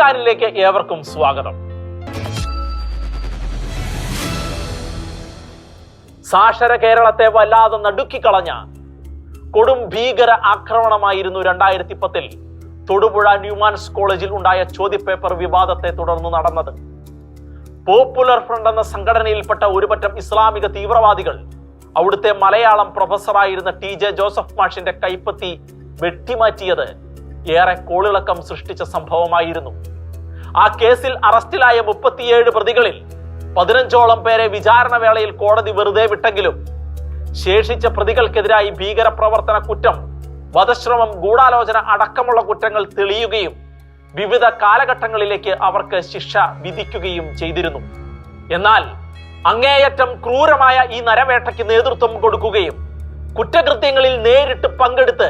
News ഏവർക്കും സ്വാഗതം. സാക്ഷര കേരളത്തെ വല്ലാതെ നടുക്കിക്കളഞ്ഞ കൊടും ഭീകര ആക്രമണമായിരുന്നു രണ്ടായിരത്തി പത്തിൽ തൊടുപുഴ ന്യൂമാൻസ് കോളേജിൽ ഉണ്ടായ ചോദ്യപേപ്പർ വിവാദത്തെ തുടർന്ന് നടന്നത്. പോപ്പുലർ ഫ്രണ്ട് എന്ന സംഘടനയിൽപ്പെട്ട ഒരുപറ്റം ഇസ്ലാമിക തീവ്രവാദികൾ അവിടുത്തെ മലയാളം പ്രൊഫസറായിരുന്ന ടി ജെ ജോസഫ് മാഷിന്റെ കൈപ്പത്തി വെട്ടിമാറ്റിയത് ഏറെ കോളിളക്കം സൃഷ്ടിച്ച സംഭവമായിരുന്നു. ആ കേസിൽ അറസ്റ്റിലായ മുപ്പത്തിയേഴ് പ്രതികളിൽ പതിനഞ്ചോളം പേരെ വിചാരണ വേളയിൽ കോടതി വെറുതെ വിട്ടെങ്കിലും ശേഷിച്ച പ്രതികൾക്കെതിരായി ഭീകരപ്രവർത്തന കുറ്റം വധശ്രമം ഗൂഢാലോചന അടക്കമുള്ള കുറ്റങ്ങൾ തെളിയുകയും വിവിധ കാലഘട്ടങ്ങളിലേക്ക് അവർക്ക് ശിക്ഷ വിധിക്കുകയും ചെയ്തിരുന്നു. എന്നാൽ അങ്ങേയറ്റം ക്രൂരമായ ഈ നരവേട്ടയ്ക്ക് നേതൃത്വം കൊടുക്കുകയും കുറ്റകൃത്യങ്ങളിൽ നേരിട്ട് പങ്കെടുത്ത്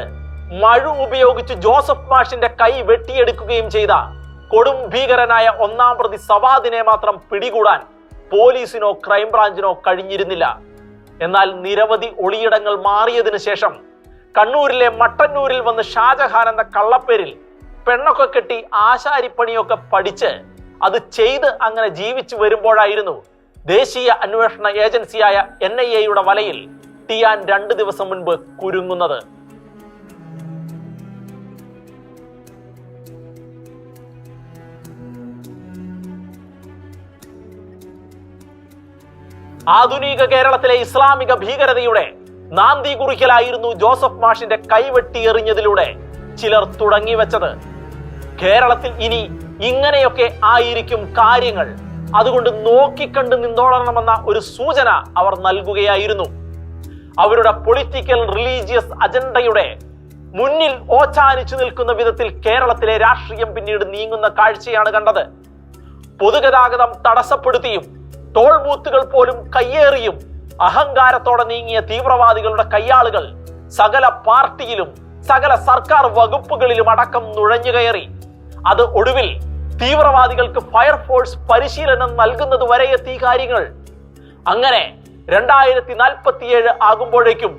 മഴു ഉപയോഗിച്ച് ജോസഫ് മാഷിന്റെ കൈ വെട്ടിയെടുക്കുകയും ചെയ്ത കൊടും ഭീകരനായ ഒന്നാം പ്രതി സവാദിനെ മാത്രം പിടികൂടാൻ പോലീസിനോ ക്രൈംബ്രാഞ്ചിനോ കഴിഞ്ഞിരുന്നില്ല. എന്നാൽ നിരവധി ഒളിയിടങ്ങൾ മാറിയതിനു ശേഷം കണ്ണൂരിലെ മട്ടന്നൂരിൽ വന്ന് ഷാജഹാൻ എന്ന കള്ളപ്പേരിൽ പെണ്ണൊക്കെ കെട്ടി ആശാരിപ്പണിയൊക്കെ പഠിച്ച് അത് ചെയ്ത് അങ്ങനെ ജീവിച്ചു വരുമ്പോഴായിരുന്നു ദേശീയ അന്വേഷണ ഏജൻസിയായ എൻ ഐ എയുടെ വലയിൽ ടിയാൻ രണ്ട് ദിവസം മുൻപ് കുരുങ്ങുന്നത്. ആധുനിക കേരളത്തിലെ ഇസ്ലാമിക ഭീകരതയുടെ നാന്തി കുറിക്കലായിരുന്നു ജോസഫ് മാഷിന്റെ കൈവെട്ടി എറിഞ്ഞതിലൂടെ ചിലർ തുടങ്ങി വെച്ചത്. കേരളത്തിൽ ഇനി ഇങ്ങനെയൊക്കെ ആയിരിക്കും കാര്യങ്ങൾ. അതുകൊണ്ട് നോക്കിക്കണ്ട് നിന്നോളണമെന്ന ഒരു സൂചന അവർ നൽകുകയായിരുന്നു. അവരുടെ പൊളിറ്റിക്കൽ റിലീജിയസ് അജണ്ടയുടെ മുന്നിൽ ഓച്ചാനിച്ചു നിൽക്കുന്ന വിധത്തിൽ കേരളത്തിലെ രാഷ്ട്രീയം പിന്നീട് നീങ്ങുന്ന കാഴ്ചയാണ് കണ്ടത്. പൊതുഗതാഗതം തടസ്സപ്പെടുത്തിയും ടോൾ ബൂത്തുകൾ പോലും കയ്യേറിയും അഹങ്കാരത്തോടെ നീങ്ങിയ തീവ്രവാദികളുടെ കയ്യാളുകൾ സകല പാർട്ടിയിലും സകല സർക്കാർ വകുപ്പുകളിലും അടക്കം നുഴഞ്ഞുകയറി അത് ഒടുവിൽ തീവ്രവാദികൾക്ക് ഫയർഫോഴ്സ് പരിശീലനം നൽകുന്നത് വരെ എത്തി കാര്യങ്ങൾ. അങ്ങനെ രണ്ടായിരത്തി നാൽപ്പത്തിയേഴ് ആകുമ്പോഴേക്കും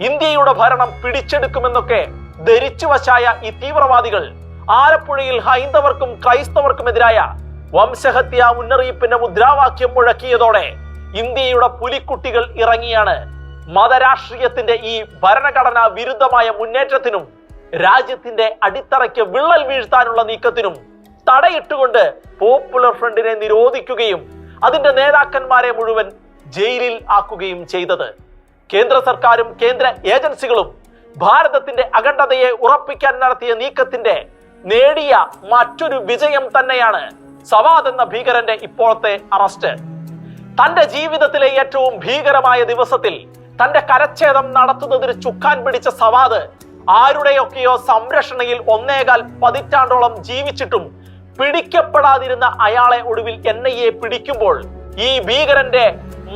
ഇന്ത്യയുടെ ഭരണം പിടിച്ചെടുക്കുമെന്നൊക്കെ ധരിച്ചുവശായ ഈ തീവ്രവാദികൾ ആലപ്പുഴയിൽ ഹൈന്ദവർക്കും ക്രൈസ്തവർക്കുമെതിരായ വംശഹത്യ മുന്നറിയിപ്പിന്റെ മുദ്രാവാക്യം മുഴക്കിയതോടെ ഇന്ത്യയുടെ പുലിക്കുട്ടികൾ ഇറങ്ങിയാണ് മതരാഷ്ട്രീയത്തിന്റെ ഈ ഭരണഘടനാ വിരുദ്ധമായ മുന്നേറ്റത്തിനും രാജ്യത്തിന്റെ അടിത്തറയ്ക്ക് വിള്ളൽ വീഴ്ത്താനുള്ള നീക്കത്തിനും തടയിട്ടുകൊണ്ട് പോപ്പുലർ ഫ്രണ്ടിനെ നിരോധിക്കുകയും അതിന്റെ നേതാക്കന്മാരെ മുഴുവൻ ജയിലിൽ ആക്കുകയും ചെയ്തത്. കേന്ദ്ര സർക്കാരും കേന്ദ്ര ഏജൻസികളും ഭാരതത്തിന്റെ അഖണ്ഡതയെ ഉറപ്പിക്കാൻ നടത്തിയ നീക്കത്തിന്റെ നേടിയ മറ്റൊരു വിജയം തന്നെയാണ് സവാദ് എന്ന ഭീകരന്റെ ഇപ്പോഴത്തെ അറസ്റ്റ്. തന്റെ ജീവിതത്തിലെ ഏറ്റവും ഭീകരമായ ദിവസത്തിൽ തന്റെ കരച്ഛേദം നടത്തുന്നതിന് ചുക്കാൻ പിടിച്ച സവാദ് ആരുടെയൊക്കെയോ സംരക്ഷണയിൽ ഒന്നേകാൽ പതിറ്റാണ്ടോളം ജീവിച്ചിട്ടും പിടിക്കപ്പെടാതിരുന്ന അയാളെ ഒടുവിൽ എൻ ഐ എ പിടിക്കുമ്പോൾ ഈ ഭീകരന്റെ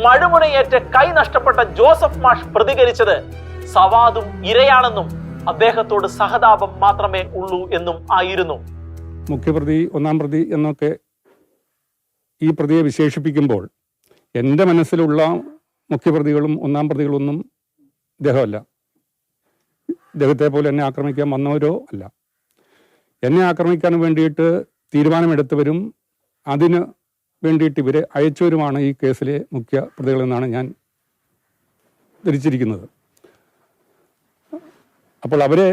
മഴുമുനയേറ്റ് കൈ നഷ്ടപ്പെട്ട ജോസഫ് മാഷ് പ്രതികരിച്ചത് സവാദും ഇരയാണെന്നും അദ്ദേഹത്തോട് സഹതാപം മാത്രമേ ഉള്ളൂ എന്നും ആയിരുന്നു. മുഖ്യപ്രതി ഒന്നാം പ്രതി എന്നൊക്കെ ഈ പ്രതിയെ വിശേഷിപ്പിക്കുമ്പോൾ എന്റെ മനസ്സിലുള്ള മുഖ്യപ്രതികളും ഒന്നാം പ്രതികളൊന്നും ഇദ്ദേഹമല്ല. ഇദ്ദേഹത്തെ പോലെ എന്നെ ആക്രമിക്കാൻ വന്നവരോ അല്ല. എന്നെ ആക്രമിക്കാൻ വേണ്ടിയിട്ട് തീരുമാനമെടുത്തവരും അതിന് വേണ്ടിയിട്ട് ഇവരെ അയച്ചവരുമാണ് ഈ കേസിലെ മുഖ്യ പ്രതികളെന്നാണ് ഞാൻ ധരിച്ചിരിക്കുന്നത്. അപ്പോൾ അവരെ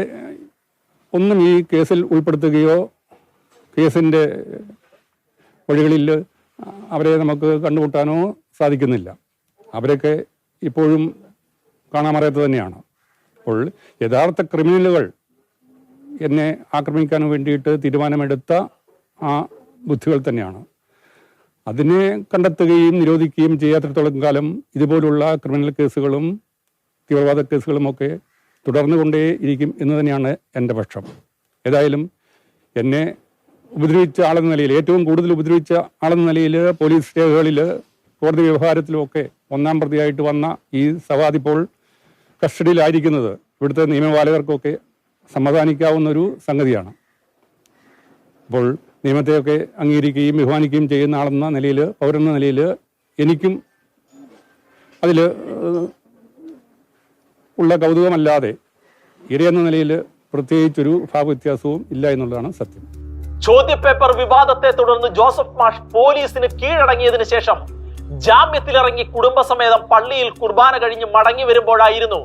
ഒന്നും ഈ കേസിൽ ഉൾപ്പെടുത്തുകയോ കേസിന്റെ വഴികളിൽ അവരെ നമുക്ക് കണ്ടുമുട്ടാനോ സാധിക്കുന്നില്ല. അവരൊക്കെ ഇപ്പോഴും കാണാമറിയാത്തത് തന്നെയാണ്. അപ്പോൾ യഥാർത്ഥ ക്രിമിനലുകൾ എന്നെ ആക്രമിക്കാൻ വേണ്ടിയിട്ട് തീരുമാനമെടുത്ത ആ ബുദ്ധികൾ തന്നെയാണ്. അതിനെ കണ്ടെത്തുകയും നിരോധിക്കുകയും ചെയ്യാത്തിടത്തോളം കാലം ഇതുപോലുള്ള ക്രിമിനൽ കേസുകളും തീവ്രവാദ കേസുകളുമൊക്കെ തുടർന്നുകൊണ്ടേ ഇരിക്കും എന്ന് തന്നെയാണ് എന്റെ പക്ഷം. ഏതായാലും എന്നെ ഉപദ്രവിച്ച ആളെന്ന നിലയിൽ ഏറ്റവും കൂടുതൽ ഉപദ്രവിച്ച ആളെന്ന നിലയിൽ പോലീസ് രേഖകളിൽ കോടതി വ്യവഹാരത്തിലുമൊക്കെ ഒന്നാം പ്രതിയായിട്ട് വന്ന ഈ സവാദ് ഇപ്പോൾ കസ്റ്റഡിയിലായിരിക്കുന്നത്. ഇവിടുത്തെ നിയമപാലകർക്കൊക്കെ സമാധാനിക്കാവുന്ന ഒരു സംഗതിയാണ്. അപ്പോൾ നിയമത്തെയൊക്കെ അംഗീകരിക്കുകയും ബഹുമാനിക്കുകയും ചെയ്യുന്ന ആളെന്ന നിലയിൽ പൗരെന്ന നിലയിൽ എനിക്കും അതിൽ ഉള്ള കൗതുകമല്ലാതെ ഇരയെന്ന നിലയിൽ പ്രത്യേകിച്ചൊരു ഭാവവ്യത്യാസവും ഇല്ല എന്നുള്ളതാണ് സത്യം. ചോദ്യപേപ്പർ വിവാദത്തെ തുടർന്ന് ജോസഫ് മാഷ് പോലീസിന് കീഴടങ്ങിയതിനു ശേഷം ജാമ്യത്തിലിറങ്ങി കുടുംബസമേതം പള്ളിയിൽ കുർബാന കഴിഞ്ഞ് മടങ്ങി വരുമ്പോഴായിരുന്നു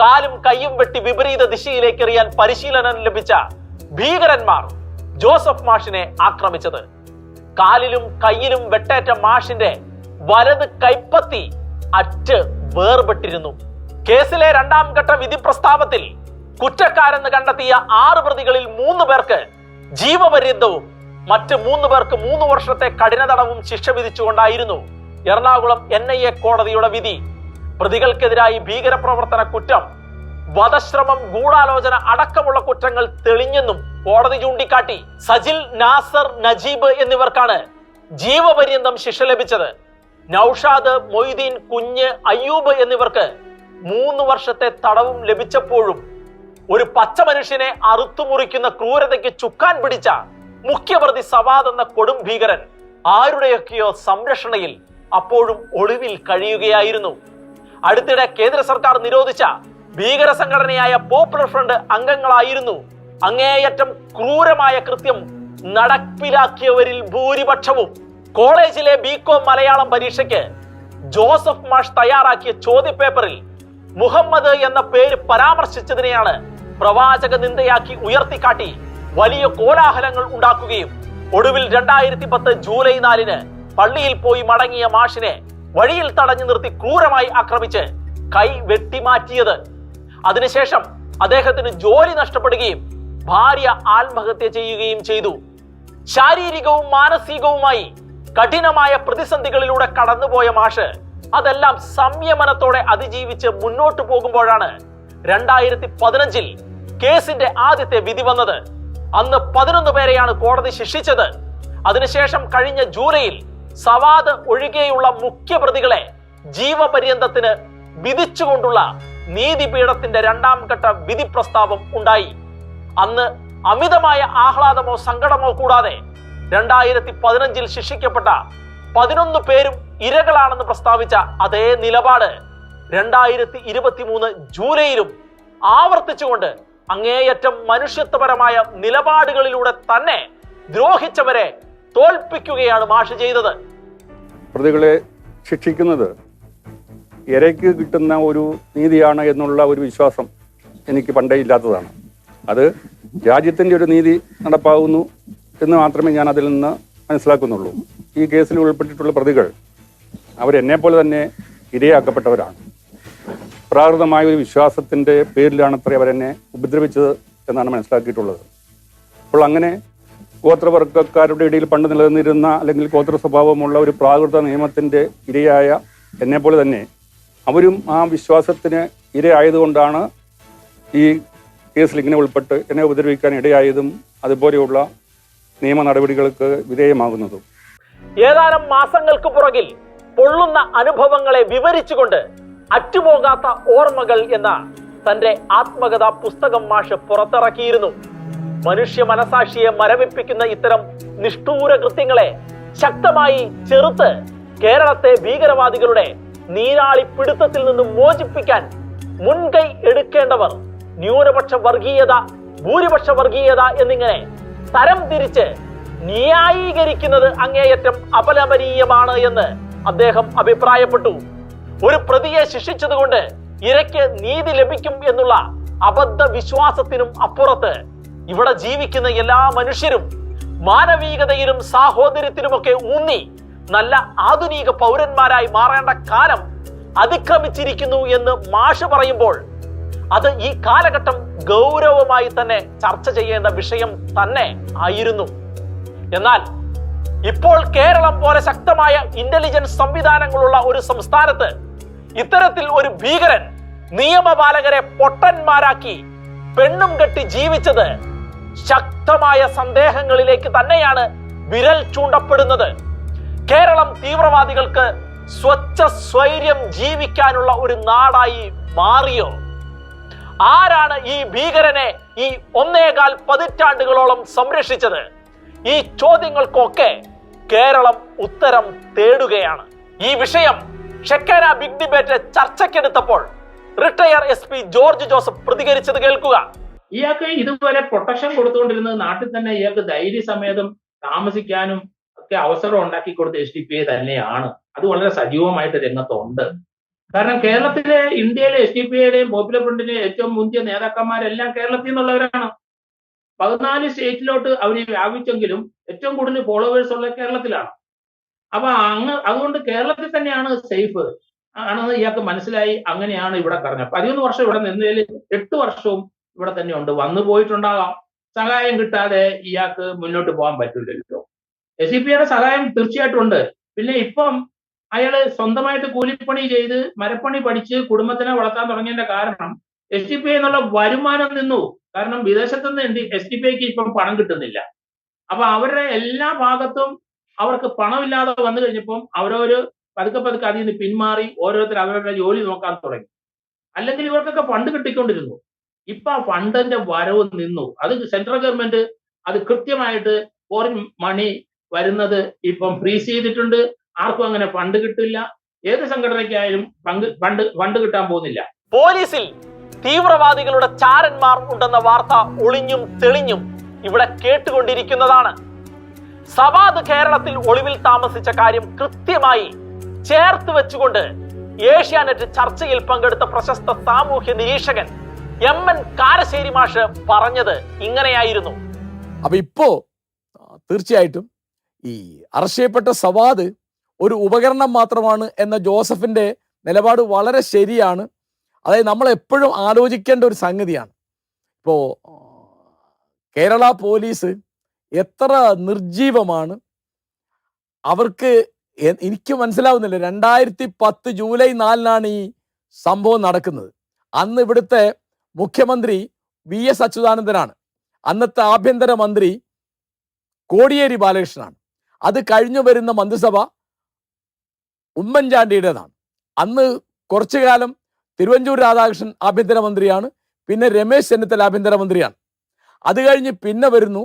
കാലും കൈയും വെട്ടി വിപരീത ദിശയിലേക്ക് എറിയാൻ പരിശീലനം ലഭിച്ച ഭീകരന്മാർ ജോസഫ് മാഷിനെ ആക്രമിച്ചത്. കാലിലും കയ്യിലും വെട്ടേറ്റ മാഷിന്റെ വലത് കൈപ്പത്തി അറ്റ് വേർപെട്ടിരുന്നു. കേസിലെ രണ്ടാം ഘട്ട വിധി പ്രസ്താവത്തിൽ കുറ്റക്കാരെന്ന് കണ്ടെത്തിയ ആറ് പ്രതികളിൽ മൂന്ന് പേർക്ക് ജീവപര്യന്തവും മറ്റ് മൂന്ന് പേർക്ക് മൂന്ന് വർഷത്തെ കഠിനതടവും ശിക്ഷ വിധിച്ചുകൊണ്ടായിരുന്നു എറണാകുളം എൻ ഐ എ കോടതിയുടെ വിധി. പ്രതികൾക്കെതിരായി ഭീകരപ്രവർത്തന കുറ്റം വധശ്രമം ഗൂഢാലോചന അടക്കമുള്ള കുറ്റങ്ങൾ തെളിഞ്ഞെന്നും കോടതി ചൂണ്ടിക്കാട്ടി. സജിൽ നാസർ നജീബ് എന്നിവർക്കാണ് ജീവപര്യന്തം ശിക്ഷ ലഭിച്ചത്. നൌഷാദ് മൊയ്തീൻ കുഞ്ഞ് അയ്യൂബ് എന്നിവർക്ക് മൂന്ന് വർഷത്തെ തടവും ലഭിച്ചപ്പോഴും ഒരു പച്ച മനുഷ്യനെ അറുത്തുമുറിക്കുന്ന ക്രൂരതയ്ക്ക് ചുക്കാൻ പിടിച്ച മുഖ്യപ്രതി സവാദ് എന്ന കൊടും ഭീകരൻ ആരുടെയൊക്കെയോ സംരക്ഷണയിൽ അപ്പോഴും ഒളിവിൽ കഴിയുകയായിരുന്നു. അടുത്തിടെ കേന്ദ്ര സർക്കാർ നിരോധിച്ച ഭീകര സംഘടനയായ പോപ്പുലർ ഫ്രണ്ട് അംഗങ്ങളായിരുന്നു. അങ്ങേയറ്റം ക്രൂരമായ കൃത്യം നടപ്പിലാക്കിയവരിൽ ഭൂരിപക്ഷവും. കോളേജിലെ ബികോം മലയാളം പരീക്ഷയ്ക്ക് ജോസഫ് മാഷ് തയ്യാറാക്കിയ ചോദ്യപേപ്പറിൽ മുഹമ്മദ് എന്ന പേര് പരാമർശിച്ചതിനെയാണ് പ്രവാചക നിന്ദയാക്കി ഉയർത്തിക്കാട്ടി വലിയ കോലാഹലങ്ങൾ ഉണ്ടാക്കുകയും ഒടുവിൽ രണ്ടായിരത്തി പത്ത് ജൂലൈ നാലിന് പള്ളിയിൽ പോയി മടങ്ങിയ മാഷിനെ വഴിയിൽ തടഞ്ഞു നിർത്തി ക്രൂരമായി ആക്രമിച്ച് കൈ വെട്ടിമാറ്റിയത്. അതിനുശേഷം അദ്ദേഹത്തിന് ജോലി നഷ്ടപ്പെടുകയും ഭാര്യ ആത്മഹത്യ ചെയ്യുകയും ചെയ്തു. ശാരീരികവും മാനസികവുമായി കഠിനമായ പ്രതിസന്ധികളിലൂടെ കടന്നുപോയ മാഷ് അതെല്ലാം സംയമനത്തോടെ അതിജീവിച്ച് മുന്നോട്ട് പോകുമ്പോഴാണ് രണ്ടായിരത്തി പതിനഞ്ചിൽ കേസിന്റെ ആദ്യത്തെ വിധി വന്നത്. അന്ന് പതിനൊന്ന് പേരെയാണ് കോടതി ശിക്ഷിച്ചത്. അതിനുശേഷം കഴിഞ്ഞ ജൂലൈയിൽ സവാദ് ഒഴികെയുള്ള മുഖ്യപ്രതികളെ ജീവപര്യന്തത്തിന് വിധിച്ചുകൊണ്ടുള്ള നീതിപീഠത്തിന്റെ രണ്ടാം ഘട്ട വിധി പ്രസ്താവം ഉണ്ടായി. അന്ന് അമിതമായ ആഹ്ലാദമോ സങ്കടമോ കൂടാതെ രണ്ടായിരത്തി പതിനഞ്ചിൽ ശിക്ഷിക്കപ്പെട്ട പതിനൊന്ന് പേരും ഇരകളാണെന്ന് പ്രസ്താവിച്ച അതേ നിലപാട് രണ്ടായിരത്തി ഇരുപത്തി മൂന്ന് ജൂലൈയിലും ആവർത്തിച്ചുകൊണ്ട് അങ്ങേയറ്റം മനുഷ്യത്വപരമായ നിലപാടുകളിലൂടെ തന്നെ ദ്രോഹിച്ചവരെ തോൽപ്പിക്കുകയാണ് മാഷ് ചെയ്തത്. പ്രതികളെ ശിക്ഷിക്കുന്നത് ഇരയ്ക്ക് കിട്ടുന്ന ഒരു നീതിയാണ് എന്നുള്ള ഒരു വിശ്വാസം എനിക്ക് പണ്ടേ ഇല്ലാത്തതാണ്. അത് രാജ്യത്തിന്റെ ഒരു നീതി നടപ്പാകുന്നു എന്ന് മാത്രമേ ഞാൻ അതിൽ നിന്ന് മനസ്സിലാക്കുന്നുള്ളൂ. ഈ കേസിൽ ഉൾപ്പെട്ടിട്ടുള്ള പ്രതികൾ അവരെന്നെ പോലെ തന്നെ ഇരയാക്കപ്പെട്ടവരാണ്. പ്രാകൃതമായ ഒരു വിശ്വാസത്തിന്റെ പേരിലാണത്രേ അവരെന്നെ ഉപദ്രവിച്ചത് എന്നാണ് മനസ്സിലാക്കിയിട്ടുള്ളത്. അപ്പോൾ അങ്ങനെ ഗോത്രവർഗക്കാരുടെ ഇടയിൽ പണ്ട് നിലനിന്നിരുന്ന അല്ലെങ്കിൽ ഗോത്ര സ്വഭാവമുള്ള ഒരു പ്രാകൃത നിയമത്തിന്റെ ഇരയായ എന്നെ പോലെ തന്നെ അവരും ആ വിശ്വാസത്തിന് ഇരയായതുകൊണ്ടാണ് ഈ കേസിൽ ഇങ്ങനെ ഉൾപ്പെട്ട് എന്നെ ഉപദ്രവിക്കാൻ ഇടയായതും അതുപോലെയുള്ള നിയമ നടപടികൾക്ക് വിധേയമാകുന്നതും. ഏതാനും മാസങ്ങൾക്ക് പുറകിൽ പൊള്ളുന്ന അനുഭവങ്ങളെ വിവരിച്ചുകൊണ്ട് അറ്റുപോകാത്ത ഓർമ്മകൾ എന്ന തന്റെ ആത്മകഥ പുസ്തകം മാഷ് പുറത്തിറക്കിയിരുന്നു. മനുഷ്യ മനസാക്ഷിയെ മരവിപ്പിക്കുന്ന ഇത്തരം നിഷ്ഠൂര കൃത്യങ്ങളെ ശക്തമായി ചെറുത്ത് കേരളത്തെ ഭീകരവാദികളുടെ നീരാളി പിടുത്തത്തിൽ നിന്ന് മോചിപ്പിക്കാൻ മുൻകൈ എടുക്കേണ്ടവർ ന്യൂനപക്ഷ വർഗീയത ഭൂരിപക്ഷ വർഗീയത എന്നിങ്ങനെ തരം തിരിച്ച് ന്യായീകരിക്കുന്നത് അങ്ങേയറ്റം അപലപനീയമാണ് എന്ന് അദ്ദേഹം അഭിപ്രായപ്പെട്ടു. ഒരു പ്രതിയെ ശിക്ഷിച്ചതുകൊണ്ട് ഇരയ്ക്ക് നീതി ലഭിക്കും എന്നുള്ള അബദ്ധ വിശ്വാസത്തിനും അപ്പുറത്ത് ഇവിടെ ജീവിക്കുന്ന എല്ലാ മനുഷ്യരും മാനവികതയിലും സാഹോദര്യത്തിലുമൊക്കെ ഊന്നി നല്ല ആധുനിക പൗരന്മാരായി മാറേണ്ട കാലം അതിക്രമിച്ചിരിക്കുന്നു എന്ന് മാഷ് പറയുമ്പോൾ അത് ഈ കാലഘട്ടം ഗൗരവമായി തന്നെ ചർച്ച ചെയ്യേണ്ട വിഷയം തന്നെ ആയിരുന്നു. എന്നാൽ ഇപ്പോൾ കേരളം പോലെ ശക്തമായ ഇന്റലിജൻസ് സംവിധാനങ്ങളുള്ള ഒരു സംസ്ഥാനത്ത് ഇത്തരത്തിൽ ഒരു ഭീകരൻ നിയമപാലകരെ പൊട്ടന്മാരാക്കി പെണ്ണും കെട്ടി ജീവിച്ചത് ശക്തമായ സന്ദേഹങ്ങളിലേക്ക് തന്നെയാണ് വിരൽ ചൂണ്ടപ്പെടുന്നത്. കേരളം തീവ്രവാദികൾക്ക് സ്വച്ഛ സ്വൈര്യം ജീവിക്കാനുള്ള ഒരു നാടായി മാറിയോ? ആരാണ് ഈ ഭീകരനെ ഈ ഒന്നേകാൽ പതിറ്റാണ്ടുകളോളം സംരക്ഷിച്ചത്? ഈ ചോദ്യങ്ങൾക്കൊക്കെ കേരളം ഉത്തരം തേടുകയാണ്. ഈ വിഷയം Shekina big debate ചർച്ചയ്ക്കെടുത്തപ്പോൾ retire S P George Joseph പ്രതികരിച്ചത് കേൾക്കുക. ഇയാൾക്ക് ഇതുവരെ പ്രൊട്ടക്ഷൻ കൊടുത്തുകൊണ്ടിരുന്നത് നാട്ടിൽ തന്നെ ഇയാൾക്ക് ധൈര്യസമേതം താമസിക്കാനും ഒക്കെ അവസരം ഉണ്ടാക്കി കൊടുത്ത എസ് ഡി പി ഐ തന്നെയാണ്. അത് വളരെ സജീവമായിട്ട് രംഗത്തുണ്ട്. കാരണം കേരളത്തിലെ ഇന്ത്യയിലെ എസ് ഡി പി ഐയുടെയും പോപ്പുലർ ഫ്രണ്ടിന്റെയും ഏറ്റവും മുന്തിയ നേതാക്കന്മാരെല്ലാം കേരളത്തിൽ നിന്നുള്ളവരാണ്. പതിനാല് സ്റ്റേറ്റിലോട്ട് അവർ വ്യാപിച്ചെങ്കിലും ഏറ്റവും കൂടുതൽ ഫോളോവേഴ്സ് ഉള്ളത് കേരളത്തിലാണ്. അപ്പൊ അങ്ങ് അതുകൊണ്ട് കേരളത്തിൽ തന്നെയാണ് സേഫ് ആണെന്ന് ഇയാൾക്ക് മനസ്സിലായി. അങ്ങനെയാണ് ഇവിടെ പറഞ്ഞത്. പതിമൂന്ന് വർഷം ഇവിടെ നിന്നതിൽ എട്ട് വർഷവും ഇവിടെ തന്നെ ഉണ്ട് വന്നു പോയിട്ടുണ്ടാകാം. സഹായം കിട്ടാതെ ഇയാൾക്ക് മുന്നോട്ട് പോകാൻ പറ്റില്ലല്ലോ. എസ് സി പിയുടെ സഹായം തീർച്ചയായിട്ടും ഉണ്ട്. പിന്നെ ഇപ്പം അയാൾ സ്വന്തമായിട്ട് കൂലിപ്പണി ചെയ്ത് മരപ്പണി പഠിച്ച് കുടുംബത്തിനെ വളർത്താൻ തുടങ്ങിയതിന്റെ കാരണം എസ് ഡി പി എന്നുള്ള വരുമാനം നിന്നു. കാരണം വിദേശത്ത് നിന്ന് എസ് ഡി പി ഐക്ക് ഇപ്പം പണം കിട്ടുന്നില്ല. അപ്പൊ അവരുടെ എല്ലാ ഭാഗത്തും അവർക്ക് പണമില്ലാതെ വന്നു കഴിഞ്ഞപ്പം അവരവര് പതുക്കെ പതുക്കെ അതിൽ നിന്ന് പിന്മാറി ഓരോരുത്തർ അവരുടെ ജോലി നോക്കാൻ തുടങ്ങി. അല്ലെങ്കിൽ ഇവർക്കൊക്കെ ഫണ്ട് കിട്ടിക്കൊണ്ടിരുന്നു. ഇപ്പൊ ആ ഫണ്ടിന്റെ വരവ് നിന്നു. അത് സെൻട്രൽ ഗവൺമെന്റ് അത് കൃത്യമായിട്ട് ഫോറിൻ മണി വരുന്നത് ഇപ്പം ഫ്രീസ് ചെയ്തിട്ടുണ്ട്. ആർക്കും അങ്ങനെ ഫണ്ട് കിട്ടില്ല. ഏത് സംഘടനയ്ക്കായാലും പങ്ക് ഫണ്ട് ഫണ്ട് കിട്ടാൻ പോകുന്നില്ല. പോലീസിൽ തീവ്രവാദികളുടെ ചാരന്മാർ ഉണ്ടെന്ന വാർത്ത ഒളിഞ്ഞും തെളിഞ്ഞും ഇവിടെ കേട്ടുകൊണ്ടിരിക്കുന്നതാണ്. സവാദ് കേരളത്തിൽ ഒളിവിൽ താമസിച്ച കാര്യം കൃത്യമായി ചേർത്ത് വെച്ചുകൊണ്ട് ഏഷ്യാനെറ്റ് ചർച്ചയിൽ പങ്കെടുത്ത പ്രശസ്ത സാമൂഹ്യ നിരീക്ഷകൻ എം എൻ കാരശ്ശേരി മാഷ് പറഞ്ഞത് ഇങ്ങനെയായിരുന്നു. അപ്പൊ ഇപ്പോ തീർച്ചയായിട്ടും ഈ അറസ്റ്റ് ചെയ്യപ്പെട്ട സവാദ് ഒരു ഉപകരണം മാത്രമാണ് എന്ന ജോസഫിന്റെ നിലപാട് വളരെ ശരിയാണ്. അതായത് നമ്മൾ എപ്പോഴും ആലോചിക്കേണ്ട ഒരു സംഗതിയാണ്. ഇപ്പോ കേരള പോലീസ് എത്ര നിർജീവമാണ് അവർക്ക് എനിക്ക് മനസ്സിലാവുന്നില്ല. രണ്ടായിരത്തി പത്ത് ജൂലൈ നാലിനാണ് ഈ സംഭവം നടക്കുന്നത്. അന്ന് ഇവിടുത്തെ മുഖ്യമന്ത്രി വി എസ് അച്യുതാനന്ദനാണ്. അന്നത്തെ ആഭ്യന്തര മന്ത്രി കോടിയേരി ബാലകൃഷ്ണനാണ്. അത് കഴിഞ്ഞു വരുന്ന മന്ത്രിസഭ ഉമ്മൻചാണ്ടിയുടേതാണ്. അന്ന് കുറച്ചു കാലം തിരുവഞ്ചൂർ രാധാകൃഷ്ണൻ ആഭ്യന്തരമന്ത്രിയാണ് പിന്നെ രമേശ് ചെന്നിത്തല ആഭ്യന്തരമന്ത്രിയാണ് അത് കഴിഞ്ഞ് പിന്നെ വരുന്നു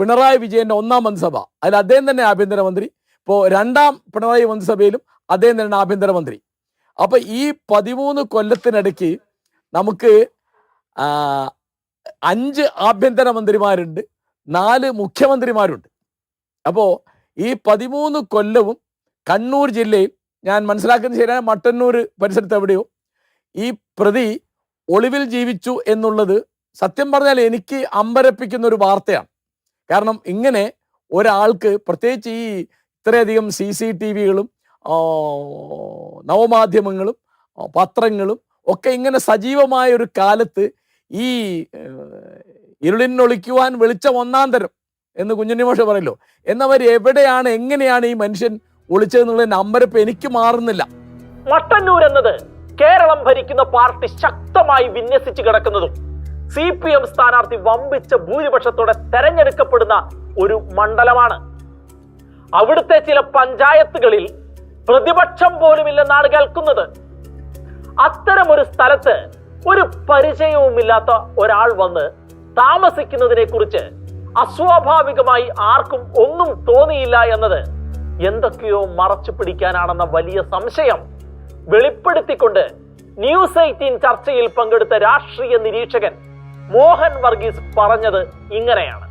പിണറായി വിജയന്റെ ഒന്നാം മന്ത്രിസഭ. അതിൽ അദ്ദേഹം തന്നെ ആഭ്യന്തരമന്ത്രി. ഇപ്പോൾ രണ്ടാം പിണറായി മന്ത്രിസഭയിലും അദ്ദേഹം തന്നെയാണ് ആഭ്യന്തരമന്ത്രി. അപ്പൊ ഈ പതിമൂന്ന് കൊല്ലത്തിനിടയ്ക്ക് നമുക്ക് അഞ്ച് അഞ്ച് ആഭ്യന്തരമന്ത്രിമാരുണ്ട് നാല് മുഖ്യമന്ത്രിമാരുണ്ട്. അപ്പോൾ ഈ പതിമൂന്ന് കൊല്ലവും കണ്ണൂർ ജില്ലയിൽ ഞാൻ മനസ്സിലാക്കുന്ന ശരിയാണ് മട്ടന്നൂർ പരിസരത്ത് എവിടെയോ ഈ പ്രതി ഒളിവിൽ ജീവിച്ചു എന്നുള്ളത് സത്യം പറഞ്ഞാൽ എനിക്ക് അമ്പരപ്പിക്കുന്ന ഒരു വാർത്തയാണ്. കാരണം ഇങ്ങനെ ഒരാൾക്ക് പ്രത്യേകിച്ച് ഈ ഇത്രയധികം സി സി ടി വികളും നവമാധ്യമങ്ങളും പത്രങ്ങളും ഒക്കെ ഇങ്ങനെ സജീവമായ ഒരു കാലത്ത് ഈ ഇരുളിനൊളിക്കുവാൻ വെളിച്ചം ഒന്നാം തരം എന്ന് കുഞ്ഞുണ്ണി മാഷ് പറയല്ലോ. എന്നവർ എവിടെയാണ് എങ്ങനെയാണ് ഈ മനുഷ്യൻ ഒളിച്ചതെന്നുള്ളതിന്റെ അമ്പരപ്പ് എനിക്ക് മാറുന്നില്ല. മട്ടന്നൂർ എന്നത് കേരളം ഭരിക്കുന്ന പാർട്ടി ശക്തമായി വിന്യസിച്ച് കിടക്കുന്നതും സി പി എം സ്ഥാനാർത്ഥി വമ്പിച്ച ഭൂരിപക്ഷത്തോടെ തെരഞ്ഞെടുക്കപ്പെടുന്ന ഒരു മണ്ഡലമാണ്. അവിടുത്തെ ചില പഞ്ചായത്തുകളിൽ പ്രതിപക്ഷം പോലും പോലുമില്ലെന്നാണ് കേൾക്കുന്നത്. ഒരു സ്ഥലത്ത് ഒരു പരിചയവുമില്ലാത്ത ഒരാൾ വന്ന് താമസിക്കുന്നതിനെ കുറിച്ച് അസ്വാഭാവികമായി ആർക്കും ഒന്നും തോന്നിയില്ല എന്നത് എന്തൊക്കെയോ മറച്ചു പിടിക്കാനാണെന്ന വലിയ സംശയം വെളിപ്പെടുത്തിക്കൊണ്ട് ന്യൂസ് എയ്റ്റീൻ ചർച്ചയിൽ പങ്കെടുത്ത രാഷ്ട്രീയ നിരീക്ഷകൻ മോഹൻ വർഗീസ് പറഞ്ഞത് ഇങ്ങനെയാണ്.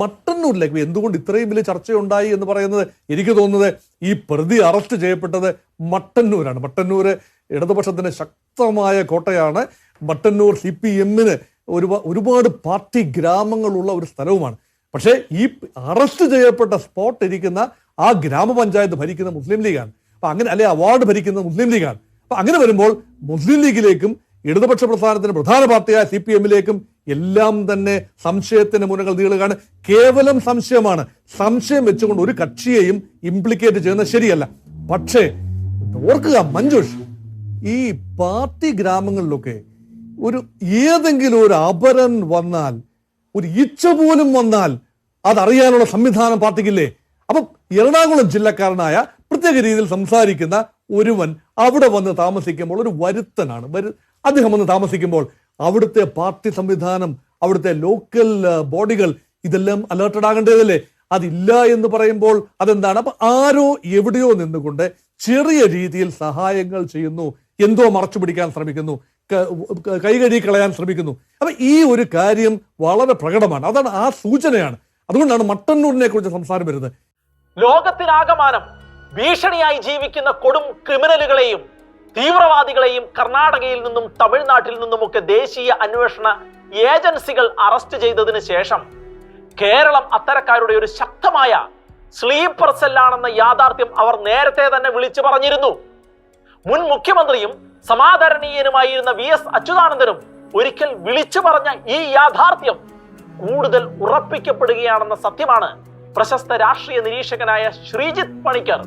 മട്ടന്നൂരിലേക്ക് എന്തുകൊണ്ട് ഇത്രയും വലിയ ചർച്ചയുണ്ടായി എന്ന് പറയുന്നത് എനിക്ക് തോന്നുന്നത് ഈ പ്രതി അറസ്റ്റ് ചെയ്യപ്പെട്ടത് മട്ടന്നൂരാണ്. മട്ടന്നൂർ ഇടതുപക്ഷത്തിന്റെ ശക്തമായ കോട്ടയാണ്. മട്ടന്നൂർ സി പി എമ്മിന് ഒരുപാട് ഒരുപാട് പാർട്ടി ഗ്രാമങ്ങളുള്ള ഒരു സ്ഥലവുമാണ്. പക്ഷേ ഈ അറസ്റ്റ് ചെയ്യപ്പെട്ട സ്പോട്ട് ഇരിക്കുന്ന ആ ഗ്രാമപഞ്ചായത്ത് ഭരിക്കുന്ന മുസ്ലിം ലീഗാണ്. അപ്പൊ അങ്ങനെ അല്ലെ അവാർഡ് ഭരിക്കുന്ന മുസ്ലിം ലീഗാണ്. അപ്പൊ അങ്ങനെ വരുമ്പോൾ മുസ്ലിം ലീഗിലേക്കും ഇടതുപക്ഷ പ്രസ്ഥാനത്തിന് പ്രധാന പാർട്ടിയായ സി പി എമ്മിലേക്കും എല്ലാം തന്നെ സംശയത്തിന്റെ മുനകൾ നീളുകയാണ്. കേവലം സംശയമാണ്. സംശയം വെച്ചുകൊണ്ട് ഒരു കക്ഷിയെയും ഇംപ്ലിക്കേറ്റ് ചെയ്യുന്നത് ശരിയല്ല. പക്ഷേ ഓർക്കുക മഞ്ജുഷ് ഈ പാർട്ടി ഗ്രാമങ്ങളിലൊക്കെ ഒരു ഏതെങ്കിലും ഒരു അപരൻ വന്നാൽ ഒരു ഇച്ഛ പോലും വന്നാൽ അതറിയാനുള്ള സംവിധാനം പാർട്ടിക്കില്ലേ? അപ്പം എറണാകുളം ജില്ലക്കാരനായ പ്രത്യേക രീതിയിൽ സംസാരിക്കുന്ന ഒരുവൻ അവിടെ വന്ന് താമസിക്കുമ്പോൾ ഒരു വരുത്തനാണ്. വരു അദ്ദേഹം വന്ന് താമസിക്കുമ്പോൾ അവിടുത്തെ പാർട്ടി സംവിധാനം അവിടുത്തെ ലോക്കൽ ബോഡികൾ ഇതെല്ലാം അലേർട്ടഡ് ആകേണ്ടതല്ലേ? അതില്ല എന്ന് പറയുമ്പോൾ അതെന്താണ്? അപ്പൊ ആരോ എവിടെയോ നിന്നുകൊണ്ട് ചെറിയ രീതിയിൽ സഹായങ്ങൾ ചെയ്യുന്നു. എന്തോ മറച്ചു പിടിക്കാൻ ശ്രമിക്കുന്നു. കൈ കഴുകി കളയാൻ ശ്രമിക്കുന്നു. അപ്പൊ ഈ ഒരു കാര്യം വളരെ പ്രകടമാണ്. അതാണ് ആ സൂചനയാണ്. അതുകൊണ്ടാണ് മട്ടന്നൂരിനെ കുറിച്ച് സംസാരം വരുന്നത്. ലോകത്തിനാകമാനം ഭീഷണിയായി ജീവിക്കുന്ന കൊടും ക്രിമിനലുകളെയും തീവ്രവാദികളെയും കർണാടകയിൽ നിന്നും തമിഴ്നാട്ടിൽ നിന്നുമൊക്കെ ദേശീയ അന്വേഷണ ഏജൻസികൾ അറസ്റ്റ് ചെയ്തതിനു ശേഷം കേരളം അത്തരക്കാരുടെ ഒരു ശക്തമായ സ്ലീപ്പർ സെല്ലാണെന്ന യാഥാർത്ഥ്യം അവർ നേരത്തെ തന്നെ വിളിച്ചു പറഞ്ഞിരുന്നു. മുൻ മുഖ്യമന്ത്രിയും സമാദരണീയനുമായിരുന്ന വി എസ് അച്യുതാനന്ദനും ഒരിക്കൽ വിളിച്ചു പറഞ്ഞ ഈ യാഥാർത്ഥ്യം കൂടുതൽ ഉറപ്പിക്കപ്പെടുകയാണെന്ന സത്യമാണ്. പ്രശസ്ത രാഷ്ട്രീയ നിരീക്ഷകനായ ശ്രീജിത്ത് പണിക്കർ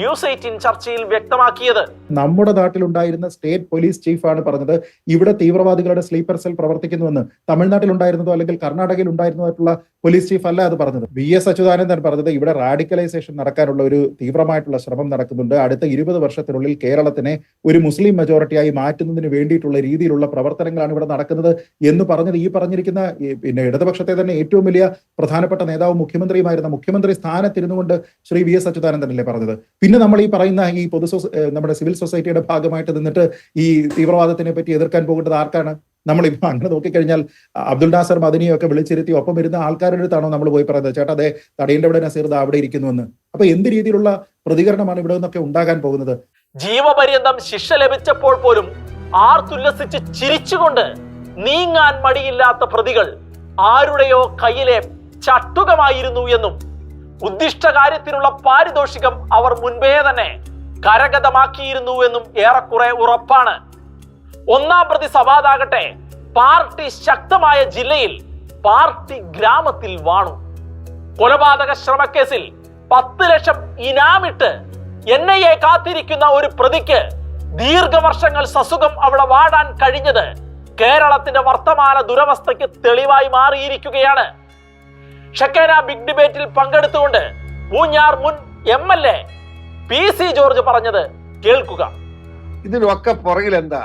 ന്യൂസ് എയ്റ്റീൻ ചർച്ചയിൽ വ്യക്തമാക്കിയത്. നമ്മുടെ നാട്ടിലുണ്ടായിരുന്ന സ്റ്റേറ്റ് പോലീസ് ചീഫാണ് പറഞ്ഞത്. ഇവിടെ തീവ്രവാദികളുടെ സ്ലീപ്പർ സെൽ പ്രവർത്തിക്കുന്നുവെന്ന് തമിഴ്നാട്ടിൽ ഉണ്ടായിരുന്നതോ അല്ലെങ്കിൽ കർണാടകയിൽ ഉണ്ടായിരുന്നതായിട്ടുള്ള പോലീസ് ചീഫ് അല്ല അത് പറഞ്ഞത്. വി എസ് അച്യുതാനന്ദൻ പറഞ്ഞത് ഇവിടെ റാഡിക്കലൈസേഷൻ നടക്കാനുള്ള ഒരു തീവ്രമായിട്ടുള്ള ശ്രമം നടക്കുന്നുണ്ട്. അടുത്ത ഇരുപത് വർഷത്തിനുള്ളിൽ കേരളത്തിനെ ഒരു മുസ്ലിം മെജോറിറ്റിയായി മാറ്റുന്നതിന് വേണ്ടിയിട്ടുള്ള രീതിയിലുള്ള പ്രവർത്തനങ്ങളാണ് ഇവിടെ നടക്കുന്നത് എന്ന് പറഞ്ഞത് ഈ പറഞ്ഞിരിക്കുന്ന പിന്നെ ഇടതുപക്ഷത്തെ തന്നെ ഏറ്റവും വലിയ പ്രധാനപ്പെട്ട നേതാവും മുഖ്യമന്ത്രിയുമായിരുന്ന മുഖ്യമന്ത്രി സ്ഥാനത്തിരുന്നുകൊണ്ട് ശ്രീ വി എസ് അച്യുതാനന്ദനല്ലേ പറഞ്ഞത്? പിന്നെ നമ്മൾ ഈ പറയുന്ന ഈ പൊതു നമ്മുടെ സിവിൽ സൊസൈറ്റിയുടെ ഭാഗമായിട്ട് നിന്നിട്ട് ഈ തീവ്രവാദത്തിനെ പറ്റി എതിർക്കാൻ പോകേണ്ടത് ആർക്കാണ്? നമ്മളിപ്പോ അങ്ങനെ നോക്കിക്കഴിഞ്ഞാൽ അബ്ദുൽ നാസർ മദനിയും ഒക്കെ വിളിച്ചിരുത്തി ഒപ്പം വരുന്ന ആൾക്കാരുടെ അടുത്താണോ നമ്മൾ പോയി പറയുന്നത്? ചേട്ടാ അതെ തടയേണ്ട ഇവിടെ നസീർ ദാ അവിടെ ഇരിക്കുന്നുവെന്ന്. അപ്പൊ എന്ത് രീതിയിലുള്ള പ്രതികരണമാണ് ഇവിടെ നിന്നൊക്കെ ഉണ്ടാകാൻ പോകുന്നത്? ജീവപര്യന്തം ശിക്ഷ ലഭിച്ചപ്പോൾ പോലും ആർത്തുല്ലസിച്ച് ചിരിച്ചുകൊണ്ട് നീങ്ങാൻ മടിയില്ലാത്ത പ്രതികൾ ആരുടെയോ കയ്യിലെ ചട്ടുകമായിരുന്നു എന്നും ഉദ്ദിഷ്ട കാര്യത്തിനുള്ള പാരിതോഷികം അവർ മുൻപേ തന്നെ കരഗതമാക്കിയിരുന്നു എന്നും ഏറെക്കുറെ ഉറപ്പാണ്. ഒന്നാം പ്രതി സവാദാകട്ടെ പാർട്ടി ശക്തമായ ജില്ലയിൽ പാർട്ടി ഗ്രാമത്തിൽ വാണു. കൊലപാതക ശ്രമക്കേസിൽ പത്ത് ലക്ഷം ഇനാമിട്ട് എൻ ഐ എ കാത്തിരിക്കുന്ന ഒരു പ്രതിക്ക് ദീർഘവർഷങ്ങൾ സസുഖം അവിടെ വാടാൻ കഴിഞ്ഞത് കേരളത്തിന്റെ വർത്തമാന ദുരവസ്ഥയ്ക്ക് തെളിവായി മാറിയിരിക്കുകയാണ്. ഷക്കേന ബിഗ് ഡിബേറ്റിൽ പങ്കെടുത്തുകൊണ്ട് ഊഞ്ഞാർ മുൻ M L A P C George പറഞ്ഞത് കേൾക്കുക. ഇതിനൊക്കെ പുറകിൽ എന്താ?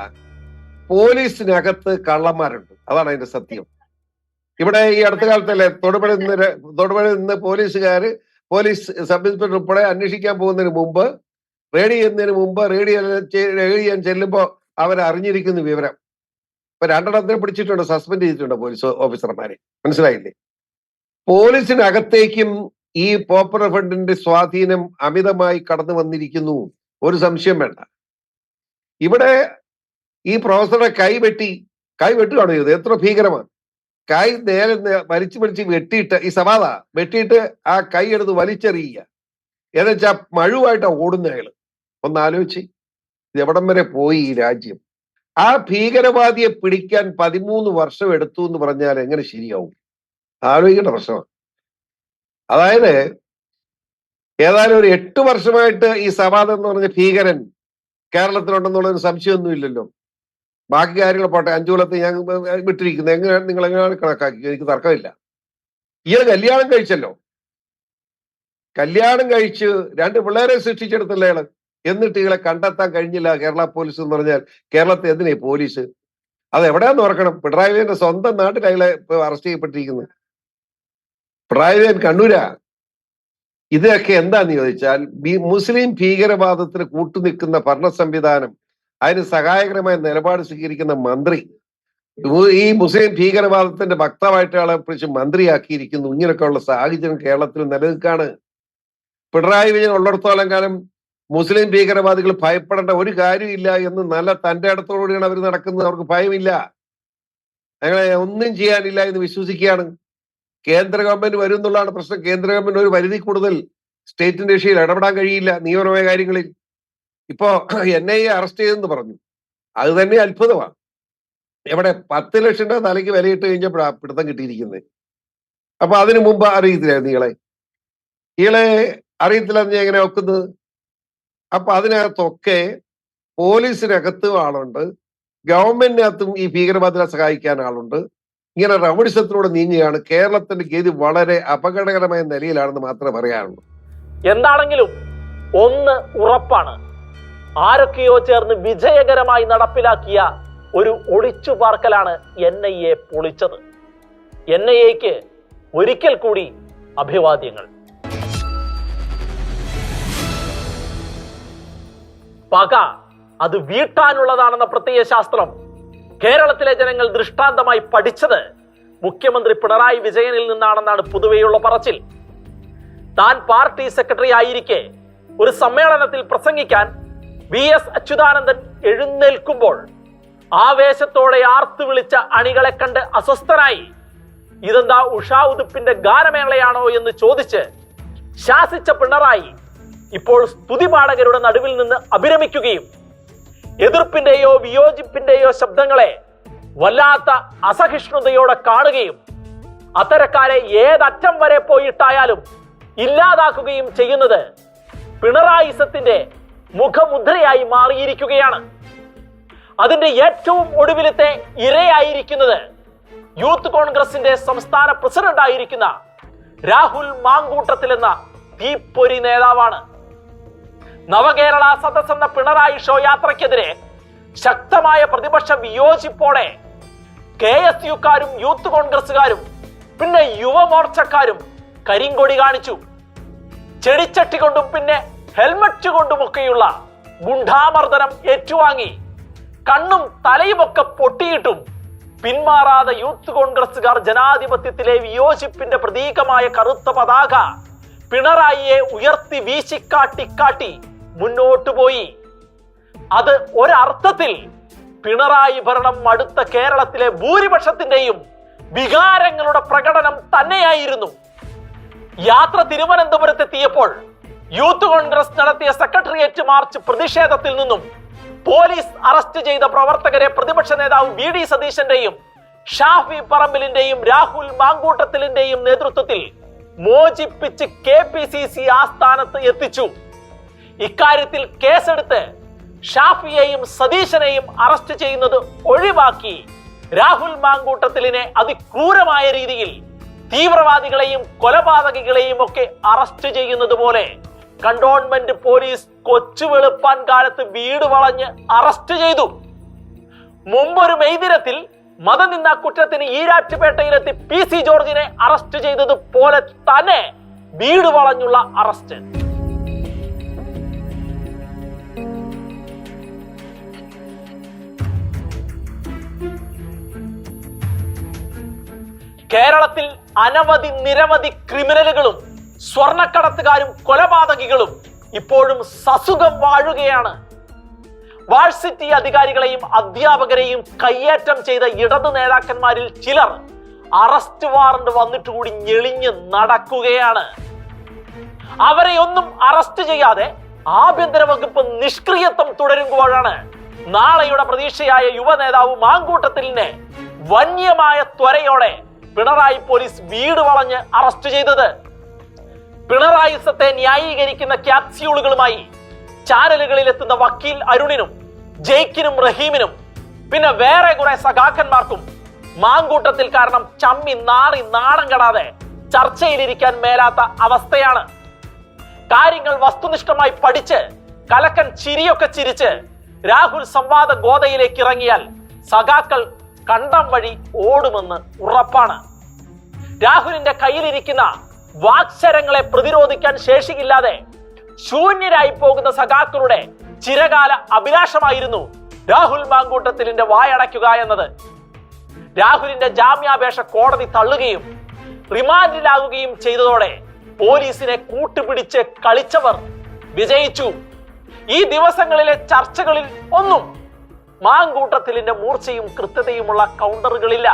പോലീസിനകത്ത് കള്ളന്മാരുണ്ട്. അതാണ് അതിന്റെ സത്യം. ഇവിടെ ഈ അടുത്ത കാലത്തല്ലേ തൊടുപുഴ നിന്ന് തൊടുപുഴ നിന്ന് പോലീസുകാര് പോലീസ് സബ് ഇൻസ്പെക്ടർ ഉൾപ്പെടെ അന്വേഷിക്കാൻ പോകുന്നതിന് മുമ്പ് റെയ്ഡ് ചെയ്യുന്നതിന് മുമ്പ് റെയ്ഡ് റെയ്ഡ് ചെയ്യാൻ ചെല്ലുമ്പോൾ അവർ അറിഞ്ഞിരിക്കുന്ന വിവരം. ഇപ്പൊ രണ്ടെണ്ണത്തിനെ പിടിച്ചിട്ടുണ്ട് സസ്പെൻഡ് ചെയ്തിട്ടുണ്ട് പോലീസ് ഓഫീസർമാരെ. മനസ്സിലായില്ലേ? പോലീസിനകത്തേക്കും ഈ പോപ്പുലർ ഫണ്ടിന്റെ സ്വാധീനം അമിതമായി കടന്നു വന്നിരിക്കുന്നു. ഒരു സംശയം വേണ്ട. ഇവിടെ ഈ പ്രൊഫസറെ കൈ വെട്ടി കൈ വെട്ടുകയാണ് ചെയ്തത്? എത്ര ഭീകരമാണ്. കൈ നേരെ വലിച്ചു വലിച്ച് വെട്ടിയിട്ട് ഈ സവാദ വെട്ടിയിട്ട് ആ കൈ എടുത്ത് വലിച്ചെറിയുക. എന്നുവെച്ചാ മഴുവായിട്ടാ ഓടുന്ന അയാൾ. ഒന്ന് ആലോചിച്ച്. എവിടം വരെ പോയി ഈ രാജ്യം? ആ ഭീകരവാദിയെ പിടിക്കാൻ പതിമൂന്ന് വർഷം എടുത്തു എന്ന് പറഞ്ഞാൽ എങ്ങനെ ശരിയാവും? ആലോചിക്കേണ്ട പ്രശ്നമാണ്. അതായത് ഏതായാലും ഒരു എട്ട് വർഷമായിട്ട് ഈ സവാദ് എന്ന് പറഞ്ഞ ഭീകരൻ കേരളത്തിലുണ്ടെന്നുള്ളൊരു സംശയമൊന്നും ഇല്ലല്ലോ ബാക്കി കാര്യങ്ങൾ പോട്ടെ അഞ്ചു കൊല്ലത്ത് ഞാൻ വിട്ടിരിക്കുന്നത് എങ്ങനെയാണ് നിങ്ങൾ എങ്ങനെയാണ് കണക്കാക്കി എനിക്ക് തർക്കമില്ല. ഇയാൾ കല്യാണം കഴിച്ചല്ലോ. കല്യാണം കഴിച്ച് രണ്ട് പിള്ളേരെ സൃഷ്ടിച്ചെടുത്തല്ലേ ഇയാൾ? എന്നിട്ട് ഇയാളെ കണ്ടെത്താൻ കഴിഞ്ഞില്ല കേരള പോലീസ് എന്ന് പറഞ്ഞാൽ. കേരളത്തെ എന്തിനാ പോലീസ്? അത് എവിടെയാന്ന് ഓർക്കണം. പിണറായി വിജയന്റെ സ്വന്തം നാട്ടിൽ അയാളെ അറസ്റ്റ് ചെയ്യപ്പെട്ടിരിക്കുന്നത്. പിണറായി കണ്ണൂരാ. ഇതൊക്കെ എന്താന്ന് ചോദിച്ചാൽ മുസ്ലിം ഭീകരവാദത്തിന് കൂട്ടുനിൽക്കുന്ന ഭരണ സംവിധാനം അതിന് സഹായകരമായ നിലപാട് സ്വീകരിക്കുന്ന മന്ത്രി ഈ മുസ്ലിം ഭീകരവാദത്തിന്റെ വക്താവായിട്ട് ആളെ പിടിച്ച് മന്ത്രിയാക്കിയിരിക്കുന്നു. ഇങ്ങനെയൊക്കെയുള്ള സാഹചര്യം കേരളത്തിൽ നിലനിൽക്കാണ്. പിണറായി വിജയൻ ഉള്ളിടത്തോളം കാലം മുസ്ലിം ഭീകരവാദികൾ ഭയപ്പെടേണ്ട ഒരു കാര്യമില്ല എന്ന് നല്ല തന്റെ അടുത്തോടുകൂടിയാണ് അവർ നടക്കുന്നത്. അവർക്ക് ഭയമില്ല. അങ്ങനെ ഒന്നും ചെയ്യാനില്ല എന്ന് വിശ്വസിക്കുകയാണ്. കേന്ദ്ര ഗവൺമെന്റ് വരും എന്നുള്ളതാണ് പ്രശ്നം. കേന്ദ്ര ഗവൺമെന്റ് ഒരു പരിധി കൂടുതൽ സ്റ്റേറ്റിന്റെ വിഷയത്തിൽ ഇടപെടാൻ കഴിയില്ല നിയമപരമായ കാര്യങ്ങളിൽ. ഇപ്പോ എൻ ഐ എ അറസ്റ്റ് ചെയ്തെന്ന് പറഞ്ഞു. അത് തന്നെ അത്ഭുതമാണ്. എവിടെ പത്ത് ലക്ഷം രൂപ തലയ്ക്ക് വിലയിട്ട് കഴിഞ്ഞപ്പോഴാ പിടുത്തം കിട്ടിയിരിക്കുന്നത്. അപ്പൊ അതിനു മുമ്പ് അറിയത്തില്ലായിരുന്നു നീളെ ഇയാളെ അറിയത്തില്ലെന്ന് ഞാൻ എങ്ങനെ ഒക്കുന്നത്? അപ്പൊ അതിനകത്തൊക്കെ പോലീസിനകത്തും ആളുണ്ട്. ഗവൺമെന്റിനകത്തും ഈ ഭീകരവാദികളെ സഹായിക്കാൻ ആളുണ്ട്. ഇങ്ങനെ റവഡിസത്തിലൂടെ നീങ്ങുകയാണ്. കേരളത്തിന്റെ ഗതി വളരെ അപകടകരമായ നിലയിലാണെന്ന് മാത്രമേ പറയാനുള്ളൂ. എന്താണെങ്കിലും ഒന്ന് ഉറപ്പാണ്. ആരൊക്കെയോ ചേർന്ന് വിജയകരമായി നടപ്പിലാക്കിയ ഒരു ഒളിച്ചു പാർക്കലാണ് എൻ ഐ എ പൊളിച്ചത്. എൻ ഐ എക്ക് ഒരിക്കൽ കൂടി അഭിവാദ്യങ്ങൾ. പക അത് വീട്ടാനുള്ളതാണെന്ന പ്രത്യയ ശാസ്ത്രം കേരളത്തിലെ ജനങ്ങൾ ദൃഷ്ടാന്തമായി പഠിച്ചത് മുഖ്യമന്ത്രി പിണറായി വിജയനിൽ നിന്നാണെന്നാണ് പൊതുവെയുള്ള പറച്ചിൽ. താൻ പാർട്ടി സെക്രട്ടറി ആയിരിക്കെ ഒരു സമ്മേളനത്തിൽ പ്രസംഗിക്കാൻ വി എസ് അച്യുതാനന്ദൻ എഴുന്നേൽക്കുമ്പോൾ ആവേശത്തോടെ ആർത്തു വിളിച്ച അണികളെ കണ്ട് അസ്വസ്ഥനായി. ഇതെന്താ ഉഷാ ഉതുപ്പിന്റെ ഗാനമേളയാണോ എന്ന് ചോദിച്ച് ശാസിച്ച പിണറായി ഇപ്പോൾ സ്തുതിപാഠകരുടെ നടുവിൽ നിന്ന് അഭിരമിക്കുകയും എതിർപ്പിന്റെയോ വിയോജിപ്പിന്റെയോ ശബ്ദങ്ങളെ വല്ലാത്ത അസഹിഷ്ണുതയോടെ കാണുകയും അത്തരക്കാരെ ഏതറ്റം വരെ പോയിട്ടായാലും ഇല്ലാതാക്കുകയും ചെയ്യുന്നത് പിണറായിസത്തിന്റെ മുഖമുദ്രയായി മാറിയിരിക്കുകയാണ്. അതിന്റെ ഏറ്റവും ഒടുവിലത്തെ ഇരയായിരിക്കുന്നത് യൂത്ത് കോൺഗ്രസിന്റെ സംസ്ഥാന പ്രസിഡന്റ് ആയിരിക്കുന്ന രാഹുൽ മാങ്കൂട്ടത്തിൽ എന്ന തീപ്പൊരി നേതാവാണ്. നവകേരള സദസ് എന്ന പിണറായി ഷോ യാത്രയ്ക്കെതിരെ ശക്തമായ പ്രതിപക്ഷ വിയോജിപ്പോടെ കെ എസ് യുക്കാരും യൂത്ത് കോൺഗ്രസുകാരും പിന്നെ യുവമോർച്ചക്കാരും കരിങ്കൊടി കാണിച്ചു. ചെടിച്ചട്ടി കൊണ്ടും പിന്നെ ഹെൽമറ്റ് കൊണ്ടുമൊക്കെയുള്ള ഗുണ്ടാമർദ്ദനം ഏറ്റുവാങ്ങി. കണ്ണും തലയുമൊക്കെ പൊട്ടിയിട്ടും പിന്മാറാതെ യൂത്ത് കോൺഗ്രസുകാർ ജനാധിപത്യത്തിലെ വിയോജിപ്പിന്റെ പ്രതീകമായ കറുത്ത പതാക പിണറായിയെ ഉയർത്തി വീശിക്കാട്ടി കാട്ടി മുന്നോട്ടു പോയി. അത് ഒരർത്ഥത്തിൽ പിണറായി ഭരണം അടുത്ത കേരളത്തിലെ ഭൂരിപക്ഷത്തിന്റെയും വികാരങ്ങളുടെ പ്രകടനം തന്നെയായിരുന്നു. യാത്ര തിരുവനന്തപുരത്തെത്തിയപ്പോൾ യൂത്ത് കോൺഗ്രസ് നടത്തിയ സെക്രട്ടേറിയറ്റ് മാർച്ച് പ്രതിഷേധത്തിൽ നിന്നും പോലീസ് അറസ്റ്റ് ചെയ്ത പ്രവർത്തകരെ പ്രതിപക്ഷ നേതാവ് വി ഡി സതീശന്റെയും ഷാഫി പറമ്പിലിന്റെയും രാഹുൽ മാങ്കൂട്ടത്തിലിന്റെയും നേതൃത്വത്തിൽ മോചിപ്പിച്ച് കെ പി സി സി ആസ്ഥാനത്ത് എത്തിച്ചു. ഇക്കാര്യത്തിൽ കേസെടുത്ത് ഷാഫിയെയും സതീശനെയും അറസ്റ്റ് ചെയ്യുന്നത് ഒഴിവാക്കി രാഹുൽ മാങ്കൂട്ടത്തിലിനെ അതിക്രൂരമായ രീതിയിൽ തീവ്രവാദികളെയും കൊലപാതകികളെയും ഒക്കെ അറസ്റ്റ് ചെയ്യുന്നത് പോലെ കണ്ടോൺമെന്റ് പോലീസ് കൊച്ചു വെളുപ്പാൻ കാലത്ത് വീട് വളഞ്ഞ് അറസ്റ്റ് ചെയ്തു. മുമ്പൊരു മെയ്തിരത്തിൽ മതനിന്ന കുറ്റത്തിന് ഈരാറ്റുപേട്ടയിലെത്തി പി സി ജോർജിനെ അറസ്റ്റ് ചെയ്തത് പോലെ തന്നെ വീട് വളഞ്ഞുള്ള അറസ്റ്റ്. കേരളത്തിൽ അനവധി നിരവധി ക്രിമിനലുകളും സ്വർണക്കടത്തുകാരും കൊലപാതകികളും ഇപ്പോഴും സസുഖം വാഴുകയാണ്. വാഴ്സിറ്റി അധികാരികളെയും അധ്യാപകരെയും കയ്യേറ്റം ചെയ്ത ഇടതു നേതാക്കന്മാരിൽ ചിലർ അറസ്റ്റ് വാറണ്ട് വന്നിട്ട് കൂടി ഞെളിഞ്ഞ് നടക്കുകയാണ്. അവരെ ഒന്നും അറസ്റ്റ് ചെയ്യാതെ ആഭ്യന്തര വകുപ്പ് നിഷ്ക്രിയത്വം തുടരുമ്പോഴാണ് നാളെയുടെ പ്രതീക്ഷയായ യുവ നേതാവ് മാങ്കൂട്ടത്തിലിനെ വന്യമായ ത്വരയോടെ പിണറായി പോലീസ് വീട് വളഞ്ഞ് അറസ്റ്റ് ചെയ്തത്. പിണറായിസത്തെ ന്യായീകരിക്കുന്ന ക്യാപ്സ്യൂളുകളുമായി ചാനലുകളിൽ എത്തുന്ന വക്കീൽ അരുണിനും ജയ്ക്കിനും റഹീമിനും പിന്നെ വേറെ കുറെ സഖാക്കന്മാർക്കും മാങ്കൂട്ടത്തിൽ കാരണം ചമ്മി നാറി നാണം കെടാതെ ചർച്ചയിലിരിക്കാൻ മേലാത്ത അവസ്ഥയാണ്. കാര്യങ്ങൾ വസ്തുനിഷ്ഠമായി പഠിച്ച് കലക്കൻ ചിരിയൊക്കെ ചിരിച്ച് രാഹുൽ സംവാദ ഗോതയിലേക്ക് ഇറങ്ങിയാൽ സഖാക്കൾ കണ്ടം വഴി ഓടുമെന്ന് ഉറപ്പാണ്. രാഹുലിന്റെ കയ്യിലിരിക്കുന്ന വാക്ശരങ്ങളെ പ്രതിരോധിക്കാൻ ശേഷിയില്ലാതെ ശൂന്യരായി പോകുന്ന സഖാക്കളുടെ ചിരകാല അഭിലാഷമായിരുന്നു രാഹുൽ മാങ്കൂട്ടത്തിലിന്റെ വായടയ്ക്കുക എന്നത്. രാഹുലിന്റെ ജാമ്യാപേക്ഷ കോടതി തള്ളുകയും റിമാൻഡിലാകുകയും ചെയ്തതോടെ പോലീസിനെ കൂട്ടുപിടിച്ച് കളിച്ചവർ വിജയിച്ചു. ഈ ദിവസങ്ങളിലെ ചർച്ചകളിൽ ഒന്നും മാങ്കൂട്ടത്തിലിന്റെ മൂർച്ചയും കൃത്യതയുമുള്ള കൗണ്ടറുകളില്ല.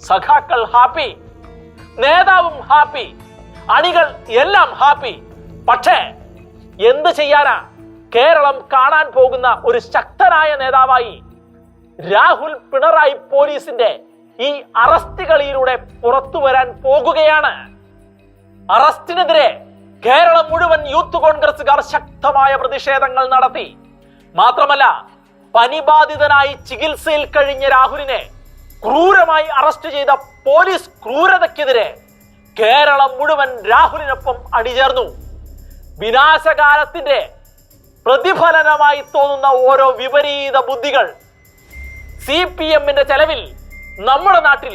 സഖാക്കൾ ഹാപ്പി നേതാവും ഹാപ്പി അണികൾ എല്ലാം ഹാപ്പി. പക്ഷേ എന്ത് ചെയ്യാനാ? കേരളം കാണാൻ പോകുന്ന ഒരു ശക്തനായ നേതാവായി രാഹുൽ പിണറായി പോലീസിന്റെ ഈ അറസ്റ്റ് കളിയിലൂടെ പുറത്തു വരാൻ പോകുകയാണ്. അറസ്റ്റിനെതിരെ കേരളം മുഴുവൻ യൂത്ത് കോൺഗ്രസുകാർ ശക്തമായ പ്രതിഷേധങ്ങൾ നടത്തി. മാത്രമല്ല പനിബാധിതനായി ചികിത്സയിൽ കഴിഞ്ഞ രാഹുലിനെ ക്രൂരമായി അറസ്റ്റ് ചെയ്ത പോലീസ് ക്രൂരതയ്ക്കെതിരെ കേരളം മുഴുവൻ രാഹുലിനൊപ്പം അണിചേർന്നു. വിനാശകാലത്തിന്റെ പ്രതിഫലനമായി തോന്നുന്ന ഓരോ വിപരീത ബുദ്ധികൾ. സി പി എമ്മിന്റെ ചെലവിൽ നമ്മുടെ നാട്ടിൽ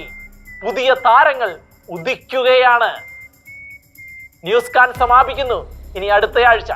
പുതിയ താരങ്ങൾ ഉദിക്കുകയാണ്. ന്യൂസ് കാൻ സമാപിക്കുന്നു. ഇനി അടുത്തയാഴ്ച.